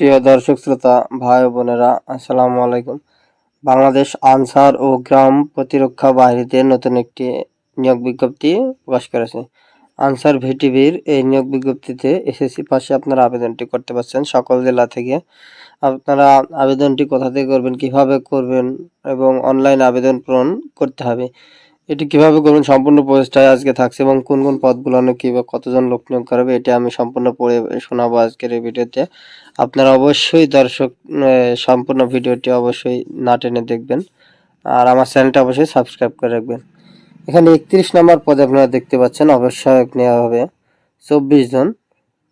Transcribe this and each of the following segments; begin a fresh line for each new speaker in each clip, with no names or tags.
প্রিয় দর্শক শ্রোতা, ভাই বোনেরা, আসসালামু আলাইকুম। বাংলাদেশ আনসার ও গ্রাম প্রতিরক্ষা বাহিনীতে নতুন একটি নিয়োগ বিজ্ঞপ্তি প্রকাশ করেছে। আনসার ভিটিভির এই নিয়োগ বিজ্ঞপ্তিতে এসএসসি পাশে আপনারা আবেদনটি করতে পারছেন। সকল জেলা থেকে আপনারা আবেদনটি কোথা থেকে করবেন, কীভাবে করবেন এবং অনলাইন আবেদন পূরণ করতে হবে এটি কীভাবে করবেন সম্পূর্ণ প্রচেষ্টায় আজকে থাকছে এবং কোন কোন পদগুলো কীভাবে কতজন লোক নিয়োগ করবে, এটা আমি সম্পূর্ণ পড়ে শোনাবো আজকের এই ভিডিওতে। আপনারা অবশ্যই দর্শক সম্পূর্ণ ভিডিওটি অবশ্যই না টেনে দেখবেন। আর আমার চ্যানেলটা অবশ্যই সাবস্ক্রাইব করে রাখবেন। এখানে একত্রিশ নম্বর পদে আপনারা দেখতে পাচ্ছেন, অবশ্যই নেওয়া হবে চব্বিশ জন,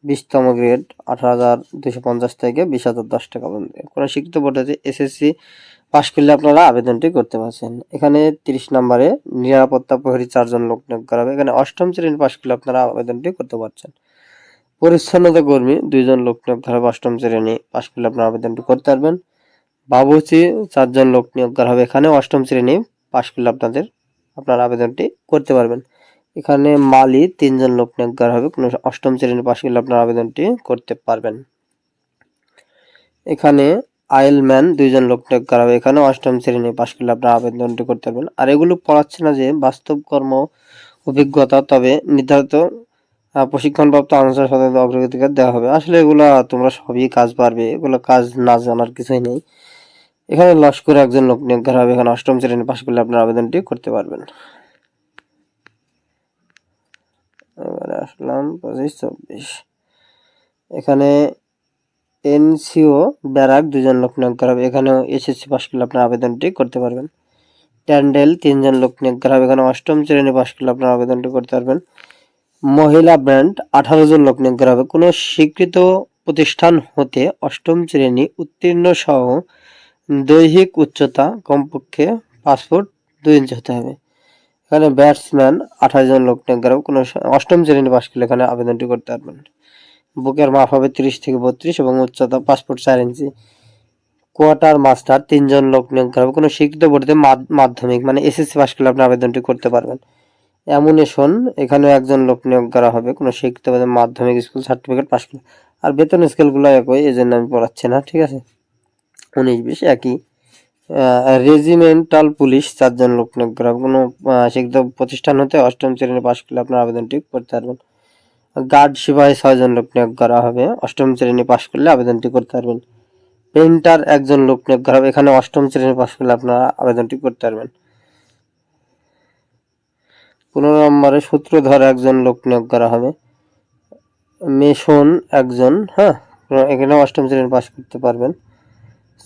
বিশতম গ্রেড আঠারো হাজার দুশো পঞ্চাশ থেকে বিশ হাজার দশ টাকা পর্যন্ত। কোনো শিক্ষিত আছে এসএসসি পাশ করলে আপনারা আবেদনটি করতে পারছেন। এখানে তিরিশ নম্বরে নিরাপত্তা প্রহরী চারজন লোক নিয়োগ করা হবে। এখানে অষ্টম শ্রেণি পাশ করলে আপনারা আবেদনটি করতে পারছেন। পরিচ্ছন্নতা কর্মী দুইজন লোক নিয়োগ করা হবে। অষ্টম শ্রেণি পাশ করলে আপনারা আবেদনটি করতে পারবেন। বাবুচি চারজন লোক নিয়োগ করা হবে। এখানে অষ্টম শ্রেণি পাশ করলে আপনাদের, আপনারা আবেদনটি করতে পারবেন। এখানে মালি তিনজন লোক নিয়োগ করা হবে। কোনো অষ্টম শ্রেণি পাশ করলে আপনারা আবেদনটি করতে পারবেন। এখানে আইলম্যান দুইজন লোক নিয়োগ করা হবে। এখানে অষ্টম শ্রেণি পাশ করলে আপনারা আবেদনটি করতে পারবেন। আর এগুলো পড়াচ্ছে না যে বাস্তব কর্ম, অভিজ্ঞতা, তবে নির্ধারিত প্রশিক্ষণপ্রাপ্ত আনসার সাধারণত অগ্রগতিকার দেওয়া হবে। আসলে এগুলা তোমরা সবই কাজ পারবে। এগুলো কাজ না জানার কিছুই নেই। এখানে লস্করে একজন লোক নিয়োগ করা হবে। এখানে অষ্টম শ্রেণি পাশ করলে আপনার আবেদনটি করতে পারবেন। এবারে আসলাম, পঁচিশ, চব্বিশ। এখানে এনসিও, ব্যারাক দুজন লোক নিয়োগ করা এখানেও এসএসসি পাশ করলে আপনার আবেদনটি করতে পারবেন। ট্যান্ডেল, তিনজন লোক নিয়োগ করা এখানে অষ্টম শ্রেণি পাশ করলে আপনার আবেদনটি করতে পারবেন। মহিলা ব্র্যান্ড, আঠারো জন লোক নিয়োগ করা হবে। কোনো স্বীকৃত প্রতিষ্ঠান হতে অষ্টম শ্রেণি, উত্তীর্ণ সহ দৈহিক উচ্চতা কমপক্ষে পাসপোর্ট দুই ইঞ্চি হতে হবে। এখানে ব্যাটসম্যান আঠাশ জন লোক নিয়োগ করা কোনো অষ্টম শ্রেণি পাশ করলে এখানে আবেদনটি করতে পারবেন। বুকের মাপ হবে তিরিশ থেকে বত্রিশ এবং উচ্চতা পাসপোর্ট চার ইঞ্চি। কোয়ার্টার মাস্টার তিনজন লোক নিয়োগ করা হবে। কোনো স্বীকৃত বোর্ডে মাধ্যমিক মানে এসএসসি পাশ করলে আপনি আবেদনটি করতে পারবেন। অ্যামুনেশন এখানেও একজন লোক নিয়োগ করা হবে। কোনো শিক্ষিত বোর্ডে মাধ্যমিক স্কুল সার্টিফিকেট পাশ করলে। আর বেতন স্কেলগুলো একই এই জন্য আমি পড়াচ্ছি না, ঠিক আছে? উনিশ, বিশ, একই। রেজিমেন্টাল পুলিশ চারজন লোক নিয়োগ করা হবে। কোনো শিক্ষিত প্রতিষ্ঠান হতে অষ্টম শ্রেণি পাশ করলে আপনার আবেদনটি করতে পারবেন। গার্ড সিপাহী ছয়জন লোক নিয়োগ করা হবে। অষ্টম শ্রেণি পাশ করলে আবেদনটি করতে পারবেন। পেন্টার একজন লোক নিয়োগ করা হবে। এখানে অষ্টম শ্রেণি পাশ করলে আপনারা আবেদনটি করতে পারবেন। পনেরো নম্বরে সূত্রধর একজন লোক নিয়োগ করা হবে। মেশন একজন হ্যাঁ এখানে অষ্টম শ্রেণি পাশ করতে পারবেন।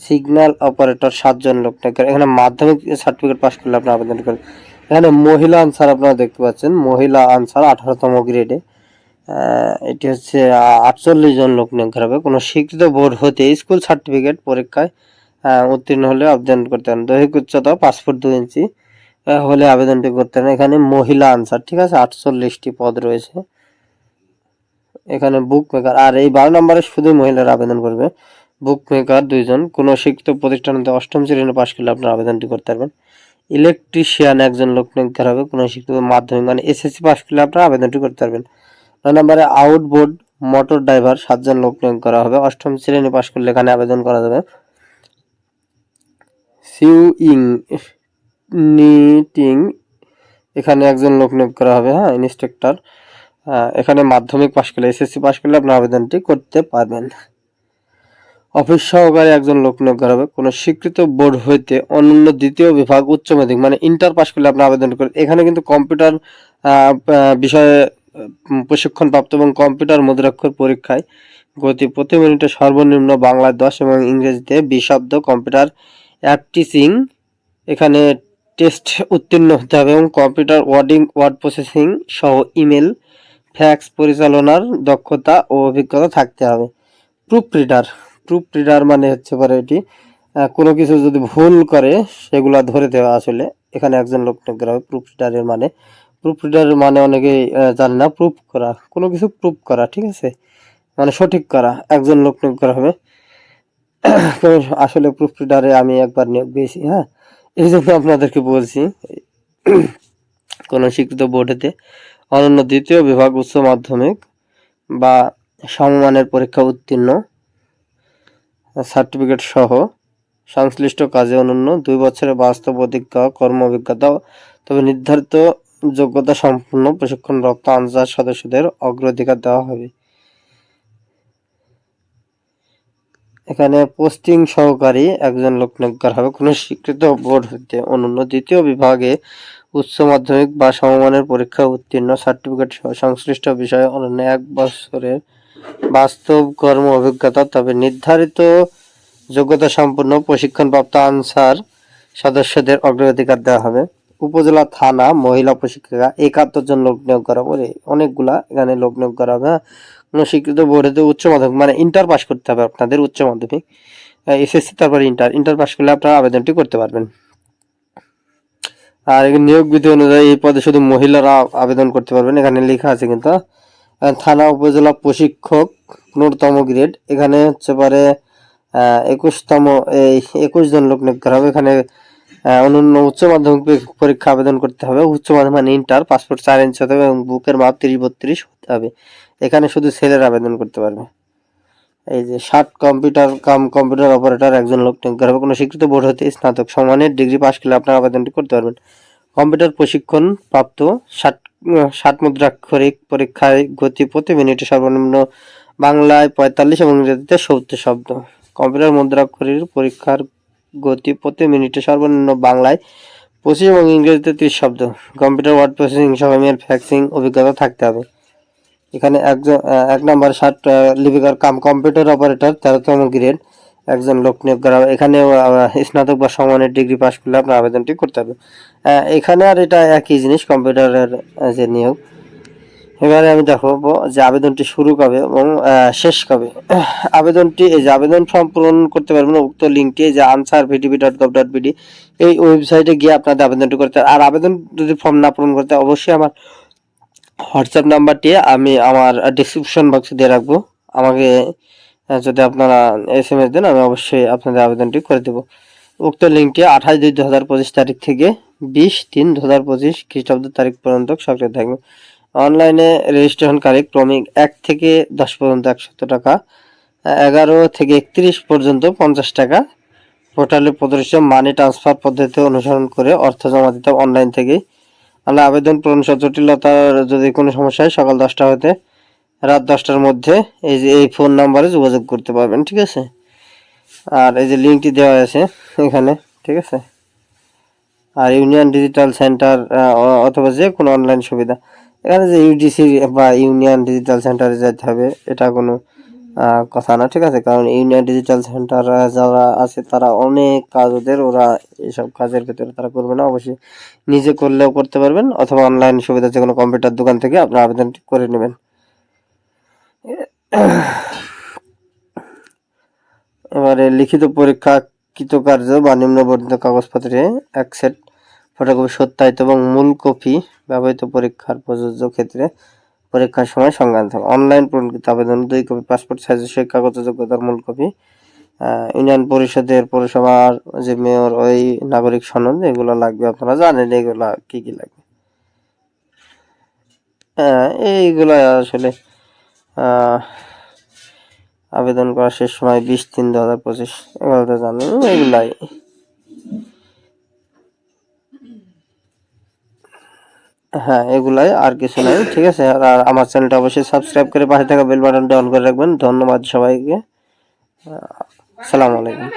সিগন্যাল অপারেটর সাতজন লোক নিয়োগ করা এখানে মাধ্যমিক সার্টিফিকেট পাশ করলে আপনি আবেদন করবেন। এখানে মহিলা আনসার আপনারা দেখতে পাচ্ছেন। মহিলা আনসার আঠারোতম গ্রেডে এটি হচ্ছে আটচল্লিশ জন লোক নিয়োগ করা হবে। কোনো স্বীকৃত বোর্ড হতে স্কুল সার্টিফিকেট পরীক্ষায় উত্তীর্ণ হলে আবেদন করতে পারেন। দৈহিক উচ্চতা পাসপোর্ট দুই ইঞ্চি হলে আবেদনটি করতে পারেন। এখানে মহিলা আনসার, ঠিক আছে? আটচল্লিশটি পদ রয়েছে। এখানে বুক মেকার আর এই বারো নম্বরে শুধু মহিলারা আবেদন করবে। বুক মেকার দুইজন, কোনো শিক্ষিত প্রতিষ্ঠান হতে অষ্টম শ্রেণি পাশ করলে আপনার আবেদনটি করতে পারবেন। ইলেকট্রিশিয়ান একজন লোক নিয়োগ হবে, কোনো শিক্ষিত মাধ্যমিক মানে এসএসসি পাশ করলে আপনার আবেদনটি করতে পারবেন। নয় নম্বরে আউটবোর্ড মোটর ড্রাইভার সাতজন লোক নিয়োগ করা হবে। অষ্টম শ্রেণি পাশ করলে এখানে আবেদন করা যাবে। সিউইং, নিটিং, এখানে একজন লোক নিয়োগ করা হবে হ্যাঁ ইনস্ট্রাক্টর। এখানে মাধ্যমিক পাশ করলে, এসএসসি পাশ করলে আপনার আবেদনটি করতে পারবেন। অফিস সহকারী একজন লোক নিয়োগ করা হবে। কোনো স্বীকৃত বোর্ড হইতে অনন্য দ্বিতীয় বিভাগ উচ্চ মাধ্যমিক মানে ইন্টার পাশ করলে আপনি আবেদন করেন। এখানে কিন্তু কম্পিউটার বিষয়ে প্রশিক্ষণপ্রাপ্ত এবং কম্পিউটার মুদ্রাক্ষর পরীক্ষায় গতি প্রতি মিনিটে সর্বনিম্ন বাংলায় দশ এবং ইংরেজিতে বিশ শব্দ কম্পিউটার অ্যাপটিসিং এখানে টেস্ট উত্তীর্ণ হতে হবে এবং কম্পিউটার ওয়ার্ডিং, ওয়ার্ড প্রসেসিং সহ ইমেল, ফ্যাক্স পরিচালনার দক্ষতা ও অভিজ্ঞতা থাকতে হবে। প্রুফ রিডার প্রুফ রিডার মানে হচ্ছে পরে এটি কোনো কিছু যদি ভুল করে সেগুলো ধরে দেওয়া আসলে এখানে একজন লোক নিয়োগ করা হবে প্রুফ রিডারের মানে। প্রুফ রিডারের মানে অনেকেই জানে না। প্রুফ করা, কোনো কিছু প্রুফ করা, ঠিক আছে? মানে সঠিক করা, একজন লোক নিয়োগ করা হবে। আসলে প্রুফ রিডারে আমি একবার নিয়োগ দিয়েছি হ্যাঁ? এই জন্য আপনাদেরকে বলছি, কোনো স্বীকৃত বোর্ডেতে অনন্য দ্বিতীয় বিভাগ উচ্চ মাধ্যমিক বা সমমানের পরীক্ষা উত্তীর্ণ সার্টিফিকেট সহ সংশ্লিষ্ট কাজে অনন্য, দুই বছরের বাস্তব অভিজ্ঞতা কর্ম অভিজ্ঞতা তবে নির্ধারিত যোগ্যতা সম্পন্ন প্রশিক্ষণপ্রাপ্ত আনসার সদস্যদের অগ্রাধিকার দেওয়া হবে। এখানে পোস্টিং সহকারী একজন লোক নিয়োগ হবে। কোনো স্বীকৃত বোর্ড হতে অনন্য দ্বিতীয় বিভাগে উচ্চ মাধ্যমিক বা সমমানের পরীক্ষা উত্তীর্ণ সার্টিফিকেট সহ সংশ্লিষ্ট বিষয়ে অনন্য এক বছরের বাস্তব কর্ম অভিজ্ঞতা, তবে নির্ধারিত যোগ্যতা সম্পন্ন প্রশিক্ষণপ্রাপ্ত আনসার সদস্যদের অগ্রাধিকার দেওয়া হবে। উপজেলা থানা মহিলা প্রশিক্ষিকা একাত্তর জন লোক নিয়োগ করা হবে অনেকগুলা এখানে লোক নিয়োগ করা হবে। স্বীকৃত বোর্ডে উচ্চ মাধ্যমিক মানে ইন্টার পাস করতে হবে আপনাদের উচ্চ মাধ্যমিক। এসএসসি তারপর ইন্টার ইন্টার পাস করলে আপনারা আবেদনটি করতে পারবেন। আর নিয়োগ বিধি অনুযায়ী এই পদে শুধু মহিলারা আবেদন করতে পারবেন, এখানে লেখা আছে কিন্তু। থানা উপজেলা প্রশিক্ষক ন্যূনতম গ্রেড এখানে হচ্ছে পারে একুশতম, এই একুশ জন লোক নিয়োগ করা হবে। এখানে অন্যান্য উচ্চ মাধ্যমিক পরীক্ষা আবেদন করতে হবে। উচ্চ মাধ্যমিক মানে ইন্টার পাসপোর্ট চার ইঞ্চি হতে হবে এবং বুকের মাপ তিরিশ বত্রিশ হতে হবে। এখানে শুধু ছেলের আবেদন করতে পারবে। এই যে ষাট কম্পিউটার কাম কম্পিউটার অপারেটর একজন লোক নিয়োগ হবে। কোনো স্বীকৃত বোর্ড হতে স্নাতক সমানের ডিগ্রি পাস করলে আপনার আবেদনটি করতে পারবেন। কম্পিউটার প্রশিক্ষণ প্রাপ্ত ষাট ষাট মুদ্রাক্ষরিক পরীক্ষায় গতি প্রতি মিনিটে সর্বনিম্ন বাংলায় পঁয়তাল্লিশ এবং ইংরেজিতে সত্তর শব্দ। কম্পিউটার মুদ্রাক্ষরের পরীক্ষার গতি প্রতি মিনিটে সর্বনিম্ন বাংলায় পঁচিশ এবং ইংরেজিতে ত্রিশ শব্দ। কম্পিউটার ওয়ার্ড প্রসেসিং সহ ইমেল ফ্যাক্সিং অভিজ্ঞতা থাকতে হবে। এখানে একজন এক নম্বর ষাট লিপিকার কাম কম্পিউটার অপারেটর তেরোতম গ্রেড। একজন লোক নিয়োগ করা হবে। এখানেও আহ, স্নাতক বা সমানের ডিগ্রি পাস করলে আপনার আবেদনটি করতে হবে। এখানে আর এটা একই জিনিস কম্পিউটারের যে নিয়োগ। এবারে আমি দেখাবো যে আবেদনটি শুরু কবে এবং শেষ কবে। আবেদনটি, এই যে আবেদন ফর্ম পূরণ করতে পারবেন উক্ত লিঙ্কটি, যে Ansar VDP dot gov dot BD এই ওয়েবসাইটে গিয়ে আপনাদের আবেদনটি করতে। আর আবেদন যদি ফর্ম না পূরণ করতে অবশ্যই আমার হোয়াটসঅ্যাপ নাম্বারটি আমি আমার ডিসক্রিপশন বক্সে দিয়ে রাখব। আমাকে যদি আপনারা এস এম এস দেন, আমি অবশ্যই আপনাদের আবেদনটি করে দেবো। উক্ত লিঙ্কটি আঠাশ দুই দু হাজার পঁচিশ তারিখ থেকে বিশ তিন দু হাজার পঁচিশ খ্রিস্টাব্দ তারিখ পর্যন্ত সক্রিয় থাকবে। অনলাইনে রেজিস্ট্রেশনকারী ক্রমিক এক থেকে দশ পর্যন্ত একশত টাকা, এগারো থেকে একত্রিশ পর্যন্ত পঞ্চাশ টাকা। পোর্টালে প্রদর্শিত মানি ট্রান্সফার পদ্ধতি অনুসরণ করে অর্থ জমা দিতে অনলাইন থেকেই। আমরা আবেদন পূরণ জটিলতার যদি কোনো সমস্যা হয়, সকাল দশটা হতে রাত দশটার মধ্যে এই যে, এই ফোন নাম্বারে যোগাযোগ করতে পারবেন, ঠিক আছে? আর এই যে লিঙ্কটি দেওয়া আছে এখানে, ঠিক আছে? আর ইউনিয়ন ডিজিটাল সেন্টার অথবা যে কোনো অনলাইন সুবিধা। এখানে যে ইউডিসি বা ইউনিয়ন ডিজিটাল সেন্টারে যেতে হবে, এটা কোনো কথা না, ঠিক আছে? কারণ ইউনিয়ন ডিজিটাল সেন্টার যারা আছে, তারা অনেক কাজ ওদের, ওরা এইসব কাজের ভিতরে তারা করবে না। অবশ্যই নিজে করলেও করতে পারবেন, অথবা অনলাইন সুবিধা যে কোনো কম্পিউটার দোকান থেকে আপনার আবেদনটি করে নেবেন। এবারে লিখিত পরীক্ষা কৃতকার্য বা নিম্নবর্ণিত কাগজপত্রে এক সেট ফটোকপি সত্যায়িত এবং মূল কপি ব্যবহৃত পরীক্ষার প্রযোজ্য ক্ষেত্রে পরীক্ষার সময় সংজ্ঞান থাকে অনলাইন পূরণকৃত আবেদন, দুই কপি, পাসপোর্ট সাইজের শিক্ষাগত যোগ্যতার মূল কপি ইউনিয়ন পরিষদের পৌরসভার যে মেয়র, ওই নাগরিক সনদ, এগুলো লাগবে আপনারা জানেন এগুলা কি কি লাগবে। এইগুলো আসলে আবেদন করার শেষ সময় বিশ তিন দু হাজার পঁচিশ, এগুলো তো জানেন, এগুলাই। হ্যাঁ এগুলাই আর কিছু নাই, ঠিক আছে? আর আমার চ্যানেলটা অবশ্যই সাবস্ক্রাইব করে পাশে থাকা বেল বাটনটা অন করে রাখবেন। ধন্যবাদ সবাইকে। সালাম আলাইকুম।